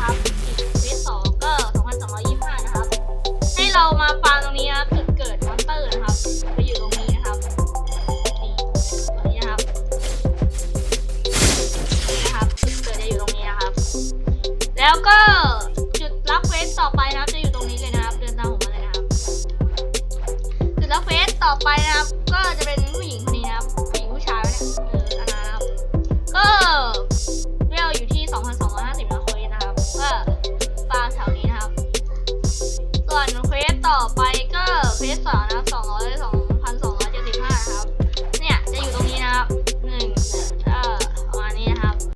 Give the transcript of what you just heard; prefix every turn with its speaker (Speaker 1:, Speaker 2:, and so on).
Speaker 1: นะครับเวสสองก็2225นะครับ ให้เรามาฟางตรงนี้นะเกิดเกิดมอนเตอร์นะครับจะอยู่ตรงนี้นะครับนี่ตรงนี้นะครับนี่นะครับเกิดจะอยู่ตรงนี้นะครับ แล้วก็จุดรับเวสต่อไปนะครับจะอยู่ตรงนี้เลยนะครับ เดินตามผมมาเลยนะครับ จุดรับเวสต่อไปนะครับ ก็จะเป็นผู้หญิง วนเควสต่อไปก็เควสสองนะ